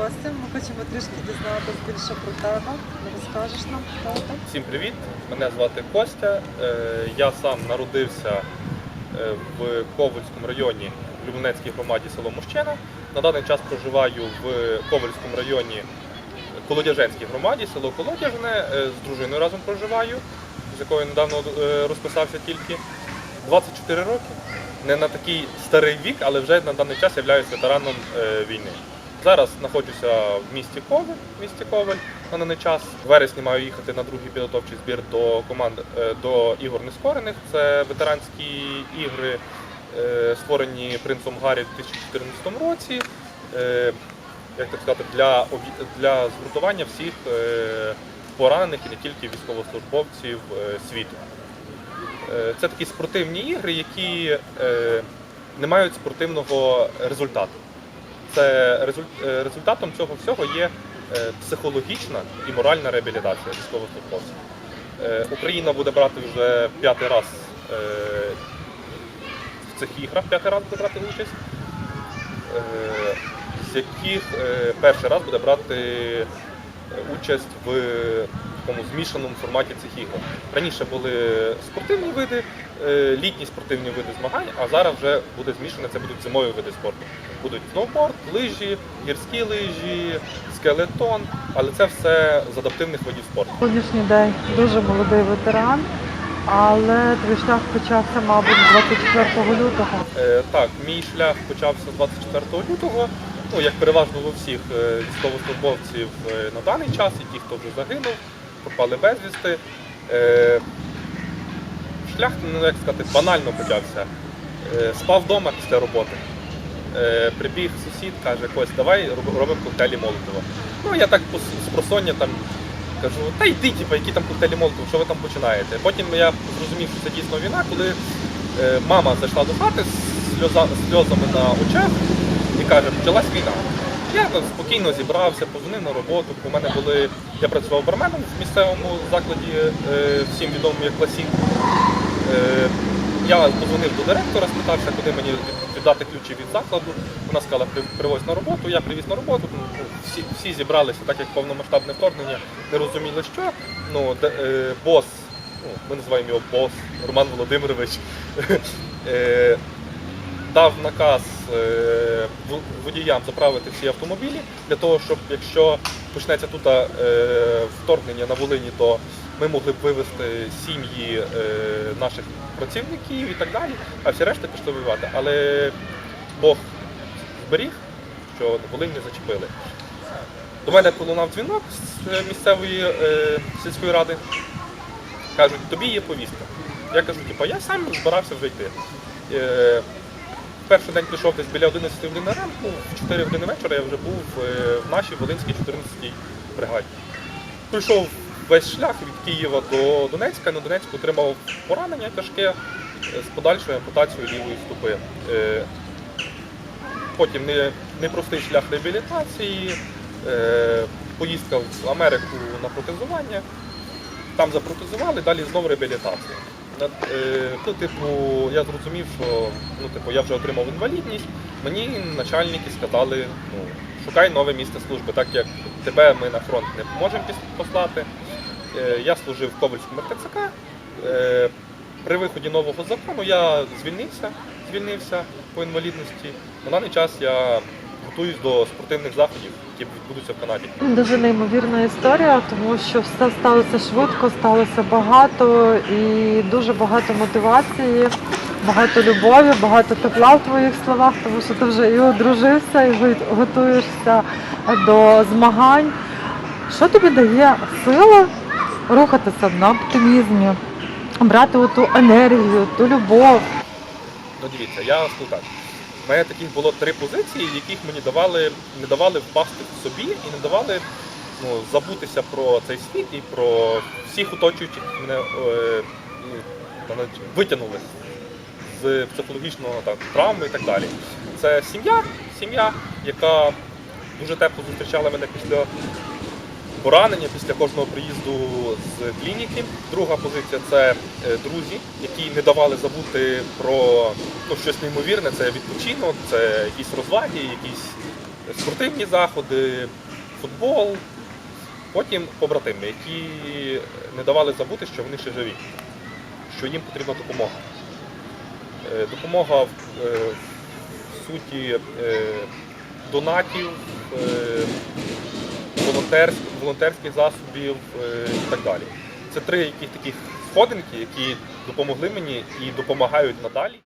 Костя. Ми хочемо трішки дізнатися більше про тебе. Розкажеш нам тебе? Всім привіт! Мене звати Костя. Е, Я сам народився е, в Ковальському районі в Люблинецькій громаді село Мущина. На даний час проживаю в Ковальському районі Колодяженській громаді, село Колодяжне. Е, З дружиною разом проживаю, з якою недавно розписався тільки. 24 роки. Не на такий старий вік, але вже на даний час являюся ветераном війни. Зараз знаходжуся в місті Коваль, в місті Коваль на даний час. В вересні маю їхати на другий підготовчий збір до команд е, до ігор нескорених. Це ветеранські ігри, е, створені принцом Гаррі в 2014 році. Е, Як так сказати, для для згуртування всіх поранених і не тільки військовослужбовців світу. Це такі спортивні ігри, які не мають спортивного результату. Це е, результатом цього всього є е, психологічна і моральна реабілітація військовослужбовців. Е, Україна буде брати вже п'ятий раз в цих іграх, п'ятий раз буде брати участь, з яких перший раз буде брати участь в такому змішаному форматі цих ігор. Раніше були спортивні види, е, літні спортивні види змагань, а зараз вже буде змішане, це будуть зимові види спорту. Будуть сноуборд, лижі, гірські лижі, скелетон, але це все з адаптивних видів спорту. Сьогоднішній день дуже молодий ветеран, але твій шлях почався, мабуть, 24 лютого. Е, Так, мій шлях почався 24 лютого. Ну, як переважно у всіх е, військовослужбовців е, на даний час, і ті, хто вже загинув, пропали безвісти. Е, Шлях, ну як сказати, банально почався. Е, Спав вдома після роботи. Е, Прибіг сусід, каже, Кость, давай робимо коктейлі Молотова. Ну, я так пос- з просоння там кажу, та йди, типу, які там коктейлі Молотова, що ви там починаєте. Потім я зрозумів, що це дійсно війна, коли мама зайшла до хати з сльозами на очах і каже, почалась війна. Я спокійно зібрався, позвонив на роботу. У мене були. Я працював барменом в місцевому закладі, е, всім відомому як Ласін. Е, я позвонив до директора, спитався, куди мені віддати ключі від закладу. Вона сказала, привозь на роботу, я привіз на роботу. Ну, Всі, всі зібралися, так як повномасштабне вторгнення, не розуміли, що. Ну, де, е, бос, ну, ми називаємо його бос, Роман Володимирович, е, дав наказ е, водіям заправити всі автомобілі для того, щоб якщо почнеться тут е, вторгнення на Волині, то ми могли б вивезти сім'ї е, наших працівників і так далі, а всі решта пішли воювати. Але Бог зберіг, що Волинь не зачепили. До мене пролунав дзвінок з місцевої сільської ради. Кажуть, тобі є повістка. Я кажу, типу, я сам збирався вже йти. Перший день прийшов десь біля 11 години ранку, в 4 години вечора я вже був е, в нашій Волинській 14-й бригаді. Пройшов весь шлях від Києва до Донецька, на Донецьку отримав поранення тяжке е, з подальшою ампутацією лівої стопи. Е, Потім непростий шлях реабілітації, поїздка в Америку на протезування. Там запротезували, далі знову реабілітація. Е, Ну, типу, я зрозумів, що ну, типу, я вже отримав інвалідність. Мені начальники сказали, ну, шукай нове місце служби, так як тебе ми на фронт не можемо послати. Е, Я служив в Ковальському РТЦК. Е, При виході нового закону я звільнився, звільнився по інвалідності. На даний час я готуюсь до спортивних заходів, які відбудуться в Канаді. Дуже неймовірна історія, тому що все сталося швидко, сталося багато і дуже багато мотивації, багато любові, багато тепла в твоїх словах, тому що ти вже і одружився, і готуєшся до змагань. Що тобі дає сила рухатися на оптимізмі, брати ту енергію, ту любов? Ну дивіться, я скажу так. У мене таких було три позиції, яких мені давали, не давали впасти в собі і не давали ну, забутися про цей світ і про всіх оточуючих мене е, ну, витягнули з психологічного так, травми і так далі. Це сім'я, сім'я, яка дуже тепло зустрічала мене після поранення після кожного приїзду з клініки. Друга позиція це е, друзі, які не давали забути про ну, щось неймовірне, це відпочинок, це якісь розваги, якісь спортивні заходи, футбол, потім побратими, які не давали забути, що вони ще живі, що їм потрібна допомога. Е, Допомога в, е, суті донатів, волонтерських, волонтерських засобів е, і так далі. Це три яких таких сходинки, які допомогли мені і допомагають надалі.